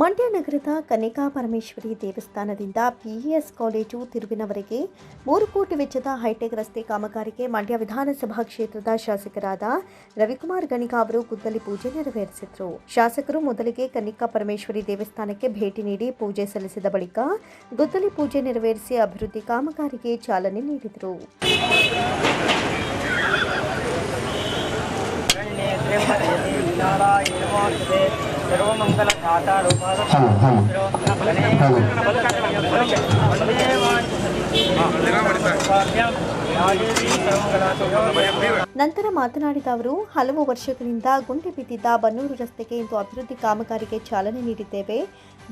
ಮಂಡ್ಯ ನಗರದ ಕನಿಕಾ ಪರಮೇಶ್ವರಿ ದೇವಸ್ಥಾನದಿಂದ PES college ತಿರುವಿನವರೆಗೆ ಮೂರು ಕೋಟಿ ವೆಚ್ಚದ ಹೈಟೆಕ್ ರಸ್ತೆ ಕಾಮಗಾರಿಗೆ ಮಂಡ್ಯ ವಿಧಾನಸಭಾ ಕ್ಷೇತ್ರದ ಶಾಸಕರಾದ ರವಿಕುಮಾರ್ ಗಣಿಕಾ ಅವರು ಗುದ್ದಲಿ ಪೂಜೆ ನೆರವೇರಿಸಿದರು. ಶಾಸಕರು ಮೊದಲಿಗೆ ಕನಿಕಾ ಪರಮೇಶ್ವರಿ ದೇವಸ್ಥಾನಕ್ಕೆ ಭೇಟಿ ನೀಡಿ ಪೂಜೆ ಸಲ್ಲಿಸಿದ ಬಳಿಕ ಗುದ್ದಲಿ ಪೂಜೆ ನೆರವೇರಿಸಿ ಅಭಿವೃದ್ಧಿ ಕಾಮಗಾರಿಗೆ ಚಾಲನೆ ನೀಡಿದರು. ನಂತರ ಮಾತನಾಡಿದ ಅವರು, ಹಲವು ವರ್ಷಗಳಿಂದ ಗುಂಡಿ ಬಿದ್ದಿದ್ದ ಬನ್ನೂರು ರಸ್ತೆಗೆ ಇಂದು ಅಭಿವೃದ್ಧಿ ಕಾಮಗಾರಿಗೆ ಚಾಲನೆ ನೀಡಿದ್ದೇವೆ.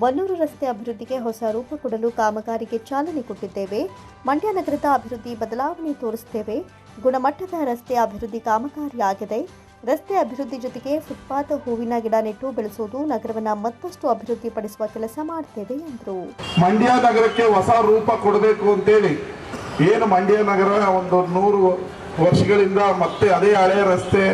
ಬನ್ನೂರು ರಸ್ತೆ ಅಭಿವೃದ್ಧಿಗೆ ಹೊಸ ರೂಪ ಕೊಡಲು ಕಾಮಗಾರಿಗೆ ಚಾಲನೆ ಕೊಟ್ಟಿದ್ದೇವೆ. ಮಂಡ್ಯ ನಗರದ ಅಭಿವೃದ್ಧಿ ಬದಲಾವಣೆ ತೋರಿಸುತ್ತೇವೆ. ಗುಣಮಟ್ಟದ ರಸ್ತೆ ಅಭಿವೃದ್ಧಿ ಕಾಮಗಾರಿ ಆಗಿದೆ ರಸ್ತೆ ಅಭಿವೃದ್ಧಿ ಜೊತೆಗೆ ಫುಟ್ಪಾತ್, ಹೂವಿನ ಗಿಡ ನೆಟ್ಟು ಬೆಳೆಸುವುದು ನಗರವನ್ನು ಮತ್ತಷ್ಟು ಅಭಿವೃದ್ಧಿಪಡಿಸುವ ಕೆಲಸ ಮಾಡ್ತೇವೆ ಎಂದರು. ಮಂಡ್ಯ ನಗರಕ್ಕೆ ಹೊಸ ರೂಪ ಕೊಡಬೇಕು ಅಂತೇಳಿ ಏನು ಮಂಡ್ಯ ನಗರ ಒಂದು ನೂರು ವರ್ಷಗಳಿಂದ ಮತ್ತೆ ಅದೇ ಹಳೆ ರಸ್ತೆ,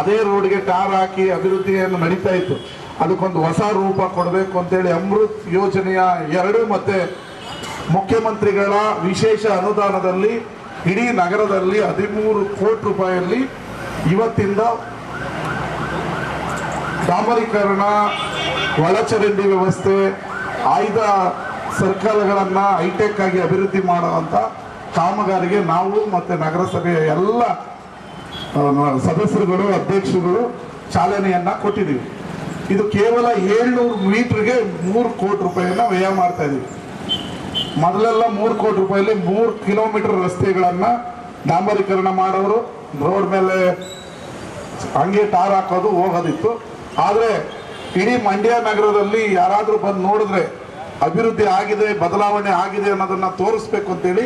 ಅದೇ ರೋಡ್ಗೆ ಟಾರ್ ಹಾಕಿ ಅಭಿವೃದ್ಧಿಯನ್ನು ನಡೀತಾ ಇತ್ತು. ಅದಕ್ಕೊಂದು ಹೊಸ ರೂಪ ಕೊಡಬೇಕು ಅಂತೇಳಿ ಅಮೃತ್ ಯೋಜನೆಯ ಎರಡು ಮತ್ತೆ ಮುಖ್ಯಮಂತ್ರಿಗಳ ವಿಶೇಷ ಅನುದಾನದಲ್ಲಿ ಇಡೀ ನಗರದಲ್ಲಿ ಹದಿಮೂರು ಕೋಟಿ ರೂಪಾಯಿಯಲ್ಲಿ ಇವತ್ತಿಂದ ಡಾಂಬರೀಕರಣ, ಒಳಚರಂಡಿ ವ್ಯವಸ್ಥೆ, ಆಯ್ದ ಸರ್ಕಲ್ಗಳನ್ನು ಹೈಟೆಕ್ ಆಗಿ ಅಭಿವೃದ್ಧಿ ಮಾಡುವಂಥ ಕಾಮಗಾರಿಗೆ ನಾವು ಮತ್ತು ನಗರಸಭೆಯ ಎಲ್ಲ ಸದಸ್ಯರುಗಳು, ಅಧ್ಯಕ್ಷರುಗಳು ಚಾಲನೆಯನ್ನ ಕೊಟ್ಟಿದ್ದೀವಿ. ಇದು ಕೇವಲ ಏಳ್ನೂರು ಮೀಟ್ರಿಗೆ ಮೂರು ಕೋಟಿ ರೂಪಾಯಿಯನ್ನು ವ್ಯಯ ಮಾಡ್ತಾ ಇದೀವಿ. ಮೊದಲೆಲ್ಲ ಮೂರು ಕೋಟಿ ರೂಪಾಯಲ್ಲಿ ಮೂರು ಕಿಲೋಮೀಟರ್ ರಸ್ತೆಗಳನ್ನ ಡಾಂಬರೀಕರಣ ಮಾಡೋರು ರೋಡ್ ಮೇಲೆ ಹಂಗೆ ಟಾರ್ ಹಾಕೋದು ಹೋಗೋದಿತ್ತು. ಆದರೆ ಇಡೀ ಮಂಡ್ಯ ನಗರದಲ್ಲಿ ಯಾರಾದರೂ ಬಂದು ನೋಡಿದ್ರೆ ಅಭಿವೃದ್ಧಿ ಆಗಿದೆ, ಬದಲಾವಣೆ ಆಗಿದೆ ಅನ್ನೋದನ್ನು ತೋರಿಸ್ಬೇಕು ಅಂತೇಳಿ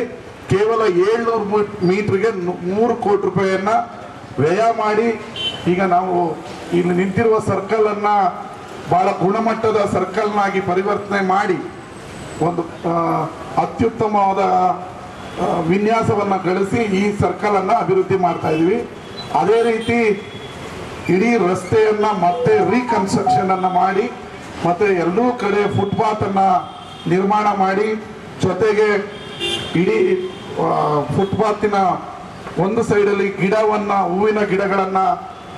ಕೇವಲ ಏಳ್ನೂರು ಮೀಟ್ರಿಗೆ ಮೂರು ಕೋಟಿ ರೂಪಾಯಿಯನ್ನು ವ್ಯಯ ಮಾಡಿ ಈಗ ನಾವು ಇಲ್ಲಿ ನಿಂತಿರುವ ಸರ್ಕಲ್ ಭಾಳ ಗುಣಮಟ್ಟದ ಸರ್ಕಲ್ನಾಗಿ ಪರಿವರ್ತನೆ ಮಾಡಿ ಒಂದು ಅತ್ಯುತ್ತಮವಾದ ವಿನ್ಯಾಸವನ್ನ ಗಳಿಸಿ ಈ ಸರ್ಕಲ್ ಅನ್ನ ಅಭಿವೃದ್ಧಿ ಮಾಡ್ತಾ ಇದೀವಿ. ಅದೇ ರೀತಿ ಇಡೀ ರಸ್ತೆಯನ್ನ ಮತ್ತೆ ರೀಕನ್ಸ್ಟ್ರಕ್ಷನನ್ನು ಮಾಡಿ, ಮತ್ತೆ ಎಲ್ಲೂ ಕಡೆ ಫುಟ್ಪಾತ್ ಅನ್ನ ನಿರ್ಮಾಣ ಮಾಡಿ, ಜೊತೆಗೆ ಇಡೀ ಫುಟ್ಪಾತಿನ ಒಂದು ಸೈಡಲ್ಲಿ ಗಿಡವನ್ನ, ಹೂವಿನ ಗಿಡಗಳನ್ನ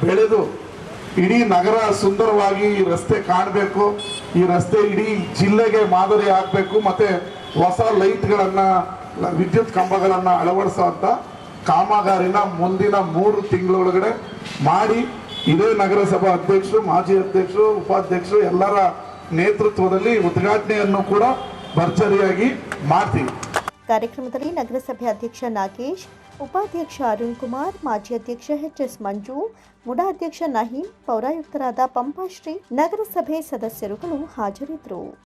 ಬೆಳೆದು ಇಡೀ ನಗರ ಸುಂದರವಾಗಿ ಈ ರಸ್ತೆ ಕಾಣಬೇಕು. ಈ ರಸ್ತೆ ಇಡೀ ಜಿಲ್ಲೆಗೆ ಮಾದರಿ ಆಗಬೇಕು. ಮತ್ತೆ ಹೊಸ ಲೈಟ್ಗಳನ್ನು ವಿದ್ಯುತ್ ಕಂಬಗಳನ್ನು ಅಳವಡಿಸುವಂಥ ಕಾಮಗಾರಿನ ಮುಂದಿನ ಮೂರು ತಿಂಗಳೊಳಗಡೆ ಮಾಡಿ ಇದೇ ನಗರಸಭಾ ಅಧ್ಯಕ್ಷರು, ಮಾಜಿ ಅಧ್ಯಕ್ಷರು, ಉಪಾಧ್ಯಕ್ಷರು ಎಲ್ಲರ ನೇತೃತ್ವದಲ್ಲಿ ಉದ್ಘಾಟನೆಯನ್ನು ಕೂಡ ಭರ್ಜರಿಯಾಗಿ ಮಾಡ್ತೀವಿ. ಕಾರ್ಯಕ್ರಮದಲ್ಲಿ ನಗರಸಭೆ ಅಧ್ಯಕ್ಷ ನಾಗೇಶ್, ಉಪಾಧ್ಯಕ್ಷ ಅರುಣ್ ಕುಮಾರ್, ಮಾಜಿ ಅಧ್ಯಕ್ಷ ಎಚ್ ಎಸ್ ಮಂಜು ಮುಡಾ ಅಧ್ಯಕ್ಷ ನಹೀಂ, ಪೌರಾಯುಕ್ತರಾದ ಪಂಪಾಶ್ರೀ ನಗರಸಭೆ ಸದಸ್ಯರುಗಳು ಹಾಜರಿದ್ದರು.